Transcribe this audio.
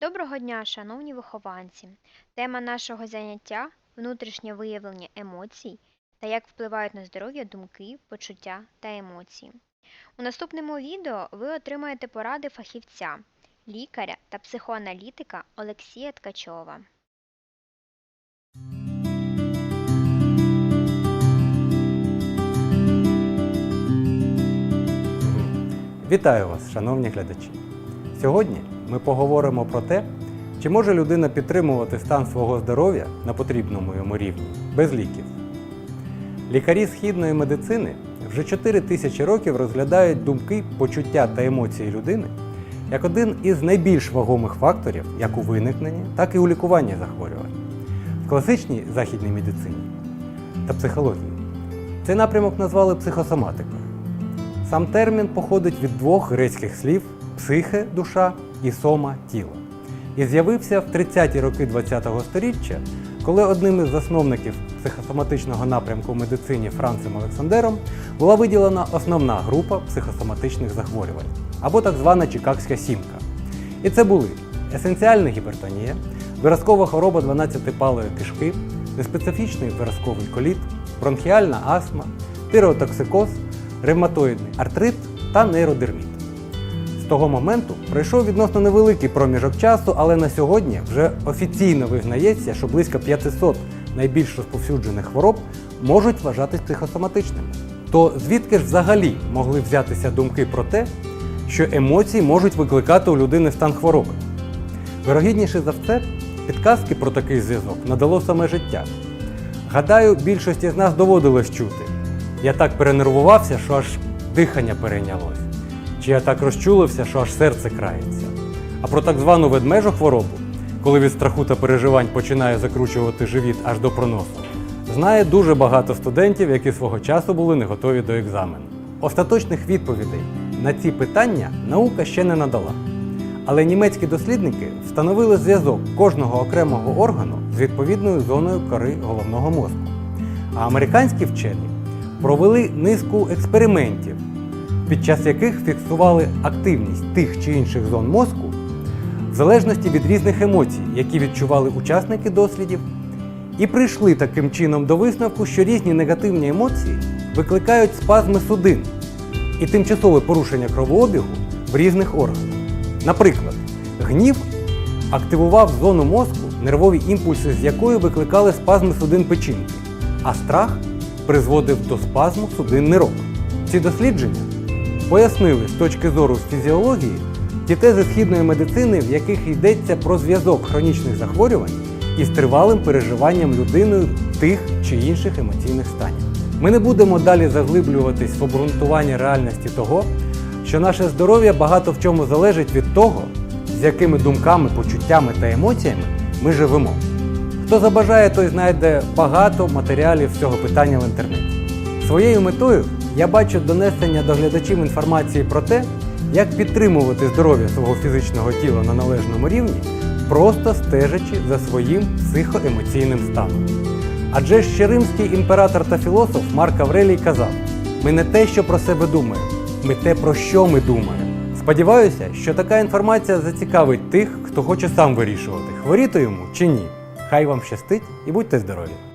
Доброго дня, шановні вихованці! Тема нашого заняття внутрішнє виявлення емоцій та як впливають на здоров'я думки, почуття та емоції. У наступному відео ви отримаєте поради фахівця, лікаря та психоаналітика Олексія Ткачова. Вітаю вас, шановні глядачі! Сьогодні ми поговоримо про те, чи може людина підтримувати стан свого здоров'я на потрібному йому рівні без ліків. Лікарі східної медицини вже 4 тисячі років розглядають думки, почуття та емоції людини як один із найбільш вагомих факторів як у виникненні, так і у лікуванні захворювань. В класичній західній медицині та психології цей напрямок назвали психосоматикою. Сам термін походить від двох грецьких слів психе душа і сома тіло. І з'явився в 30-ті роки ХХ століття, коли одним із засновників психосоматичного напрямку в медицині Францем Олександером була виділена основна група психосоматичних захворювань, або так звана Чикагська сімка. І це були есенціальна гіпертонія, виразкова хвороба 12-палої кишки, неспецифічний виразковий коліт, бронхіальна астма, тиреотоксикоз, ревматоїдний артрит та нейродерміт. Того моменту пройшов відносно невеликий проміжок часу, але на сьогодні вже офіційно визнається, що близько 500 найбільш розповсюджених хвороб можуть вважатись психосоматичними. То звідки ж взагалі могли взятися думки про те, що емоції можуть викликати у людини стан хвороби? Вирогідніше за все, підказки про такий зв'язок надало саме життя. Гадаю, більшості з нас доводилось чути. Я так перенервувався, що аж дихання перейнялось. Чи я так розчулився, що аж серце крається. А про так звану ведмежу хворобу, коли від страху та переживань починає закручувати живіт аж до проносу, знає дуже багато студентів, які свого часу були не готові до екзамену. Остаточних відповідей на ці питання наука ще не надала. Але німецькі дослідники встановили зв'язок кожного окремого органу з відповідною зоною кори головного мозку. А американські вчені провели низку експериментів, під час яких фіксували активність тих чи інших зон мозку в залежності від різних емоцій, які відчували учасники дослідів, і прийшли таким чином до висновку, що різні негативні емоції викликають спазми судин і тимчасове порушення кровообігу в різних органах. Наприклад, гнів активував зону мозку, нервові імпульси з якої викликали спазми судин печінки, а страх призводив до спазму судин нирок. Ці дослідження пояснили з точки зору фізіології ті тези східної медицини, в яких йдеться про зв'язок хронічних захворювань із тривалим переживанням людиною тих чи інших емоційних станів. Ми не будемо далі заглиблюватись в обґрунтування реальності того, що наше здоров'я багато в чому залежить від того, з якими думками, почуттями та емоціями ми живемо. Хто забажає, той знайде багато матеріалів цього питання в інтернеті. Своєю метою я бачу донесення до глядачів інформації про те, як підтримувати здоров'я свого фізичного тіла на належному рівні, просто стежачи за своїм психоемоційним станом. Адже ще римський імператор та філософ Марк Аврелій казав: ми не те, що про себе думаємо, ми те, про що ми думаємо. Сподіваюся, що така інформація зацікавить тих, хто хоче сам вирішувати, хворіти йому чи ні. Хай вам щастить і будьте здорові!